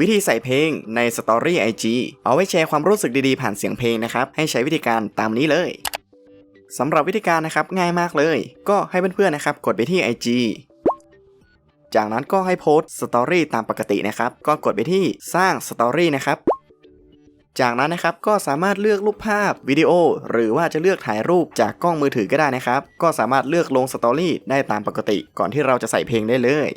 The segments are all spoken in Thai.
วิธีใส่เพลงในสตอรี่ IG เอาไว้แชร์ความรู้สึกดีๆผ่านเสียงเพลงนะครับ ให้ใช้วิธีการตามนี้เลยสำหรับวิธีการนะครับง่ายมากเลย ก็ให้เพื่อนๆนะครับกดไปที่ IG จากนั้นก็ให้โพสต์สตอรี่ตามปกตินะครับ ก็กดไปที่สร้างสตอรี่นะครับ จากนั้นนะครับก็สามารถเลือกรูปภาพวิดีโอ หรือว่าจะเลือกถ่ายรูปจากกล้องมือถือก็ได้นะครับ ก็สามารถเลือกลงสตอรี่ได้ตามปกติ ก่อนที่เราจะใส่เพลงได้เลย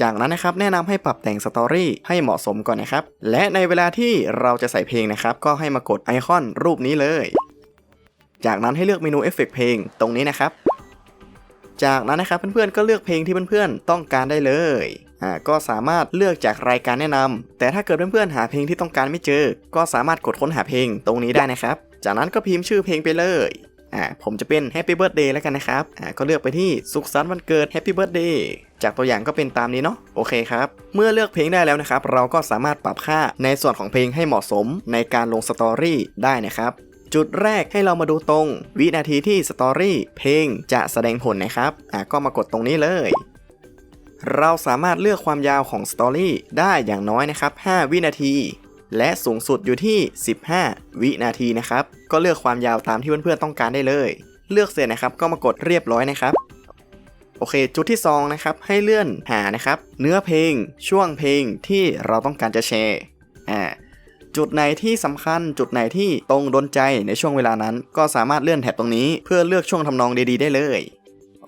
จากนั้นนะครับแนะนำให้ปรับแต่งสตอรี่ให้เหมาะสมก่อนนะครับ และในเวลาที่เราจะใส่เพลงนะครับ ก็ให้มากดไอคอนรูปนี้เลย จากนั้นให้เลือกเมนูเอฟเฟกต์เพลงตรงนี้นะครับ จากนั้นนะครับเพื่อนๆก็เลือกเพลงที่เพื่อนๆต้องการได้เลยอ่าก็สามารถเลือกจากรายการแนะนำแต่ถ้าเกิดเพื่อนๆหาเพลงที่ต้องการไม่เจอ ก็สามารถกดค้นหาเพลงตรงนี้ได้นะครับ จากนั้นก็พิมพ์ชื่อเพลงไปเลยอ่าผมจะเป็น Happy Birthday แล้วกันนะครับอ่าก็เลือกไปที่สุขสันต์วันเกิด Happy Birthday จากตัวอย่างก็เป็นตามนี้เนาะโอเคครับ เมื่อเลือกเพลงได้แล้วนะครับ เราก็สามารถปรับค่าในส่วนของเพลงให้เหมาะสมในการลงสตอรี่ได้นะครับจุดแรกให้เรามาดูตรง วินาทีที่สตอรี่เพลงจะแสดงผลนะครับอะก็มากดตรงนี้เลย เราสามารถเลือกความยาวของสตอรี่ได้อย่างน้อยนะครับ 5 วินาที และสูงสุดอยู่ที่ 15 วินาทีนะครับ ก็เลือกความยาวตามที่เพื่อนๆต้องการได้เลย เลือกเสร็จนะครับก็มากดเรียบร้อยนะครับ โอเค จุดที่2นะครับให้เลื่อนหานะครับ เนื้อเพลง ช่วงเพลงที่เราต้องการจะแชร์อ่าจุดไหนที่สำคัญจุดไหนที่ตรงโดนใจในช่วงเวลานั้น ก็สามารถเลื่อนแถบตรงนี้เพื่อเลือกช่วงทำนองดีๆ ได้เลย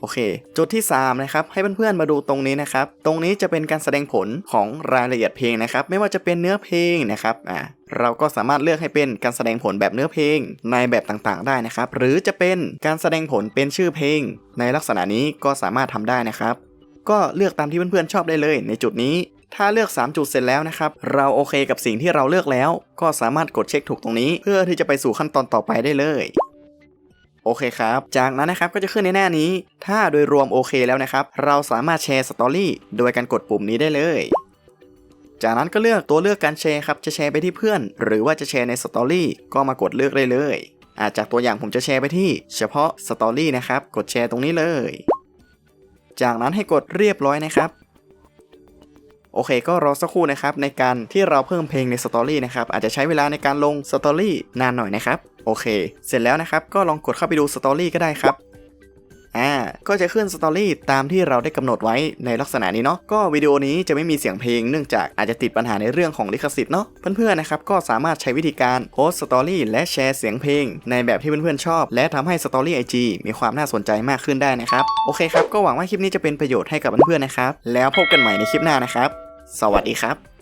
โอเค จุดที่ 3 นะครับ ให้เพื่อนๆมาดูตรงนี้นะครับ ตรงนี้จะเป็นการแสดงผลของรายละเอียดเพลงนะครับ ไม่ว่าจะเป็นเนื้อเพลงนะครับอ่าเราก็สามารถเลือกให้เป็นการแสดงผลแบบเนื้อเพลงในแบบต่างๆ ได้นะครับ หรือจะเป็นการแสดงผลเป็นชื่อเพลง ในลักษณะนี้ก็สามารถทำได้นะครับ ก็เลือกตามที่เพื่อนๆชอบได้เลย ในจุดนี้ถ้าเลือก 3 จุดเสร็จแล้วนะครับ เราโอเคกับสิ่งที่เราเลือกแล้ว ก็สามารถกดเช็คถูกตรงนี้ เพื่อที่จะไปสู่ขั้นตอนต่อไปได้เลย โอเคครับ จากนั้นนะครับก็จะขึ้นในหน้านี้ ถ้าโดยรวมโอเคแล้วนะครับ เราสามารถแชร์สตอรี่โดยการกดปุ่มนี้ได้เลย จากนั้นก็เลือกตัวเลือกการแชร์ครับ จะแชร์ไปที่เพื่อน หรือว่าจะแชร์ในสตอรี่ก็มากดเลือกได้เลยอาจากตัวอย่างผมจะแชร์ไปที่เฉพาะสตอรี่นะครับ กดแชร์ตรงนี้เลย จากนั้นให้กดเรียบร้อยนะครับ โอเคก็รอสักครู่นะครับในการที่เราเพิ่มเพลงในสตอรี่นะครับอาจจะใช้เวลาในการลงสตอรี่นานหน่อยนะครับโอเค เสร็จแล้วนะครับก็ลองกดเข้าไปดูสตอรี่ก็ได้ครับอ่าก็จะขึ้นสตอรี่ตามที่เราได้กำหนดไว้ในลักษณะนี้เนาะก็วิดีโอนี้จะไม่มีเสียงเพลงเนื่องจากอาจจะติดปัญหาในเรื่องของลิขสิทธิ์เนาะเพื่อนๆนะครับก็สามารถใช้วิธีการโพสสตอรี่และแชร์เสียงเพลง ในแบบที่เพื่อนๆชอบ และทำให้สตอรี่ไอจีมีความน่าสนใจมากขึ้นได้นะครับโอเคครับก็หวังว่าคลิปนี้จะเป็นประโยชน์ให้กับเพื่อนๆนะครับแล้วพบกันใหม่ในคลิปหน้านะครับ สวัสดีครับ